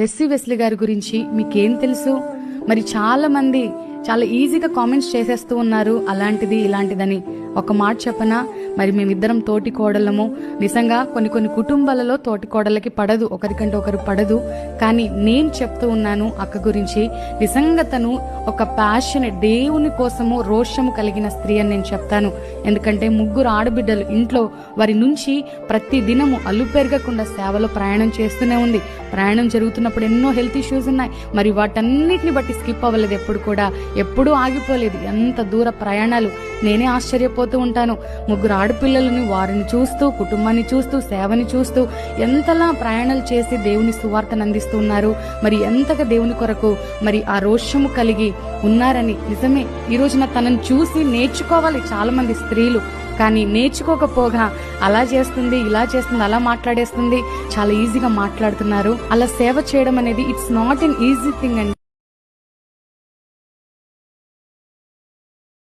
Lessee Wesley గారి గురించి మీకేం తెలుసు? మరి చాలా మంది చాలా ఈజీగా కామెంట్స్ చేసేస్తూ ఉన్నారు అలాంటిది ఇలాంటిదని. ఒక మాట చెప్పనా? మరి మేమిద్దరం తోటి కోడలము. నిజంగా కొన్ని కొన్ని కుటుంబాలలో తోటి కోడలకి పడదు ఒకరికంటే ఒకరు పడదు. కానీ నేను చెప్తూ ఉన్నాను అక్క గురించి. నిజంగా తను ఒక ప్యాషన్ దేవుని కోసము రోషము కలిగిన స్త్రీ అని నేను చెప్తాను. ఎందుకంటే ముగ్గురు ఆడబిడ్డలు ఇంట్లో వారి నుంచి ప్రతి దినము అల్లు పెరగకుండా సేవలో ప్రయాణం చేస్తూనే ఉంది. ప్రయాణం జరుగుతున్నప్పుడు ఎన్నో హెల్త్ ఇష్యూస్ ఉన్నాయి. మరి వాటన్నిటిని బట్టి స్కిప్ అవ్వలేదు ఎప్పుడు కూడా. ఎప్పుడూ ఆగిపోలేదు. ఎంత దూర ప్రయాణాలు. నేనే ఆశ్చర్యపోతూ ఉంటాను. ముగ్గురు ఆడపిల్లలని వారిని చూస్తూ కుటుంబాన్ని చూస్తూ సేవని చూస్తూ ఎంతలా ప్రయాణాలు చేసి దేవుని సువార్తను మరి ఎంతగా దేవుని కొరకు మరి ఆ రోషము కలిగి ఉన్నారని నిజమే. ఈ రోజున తనను చూసి నేర్చుకోవాలి చాలా మంది స్త్రీలు. కానీ నేర్చుకోకపోగా అలా చేస్తుంది ఇలా చేస్తుంది అలా మాట్లాడేస్తుంది చాలా ఈజీగా మాట్లాడుతున్నారు. అలా సేవ చేయడం అనేది it's not an easy thing అండి.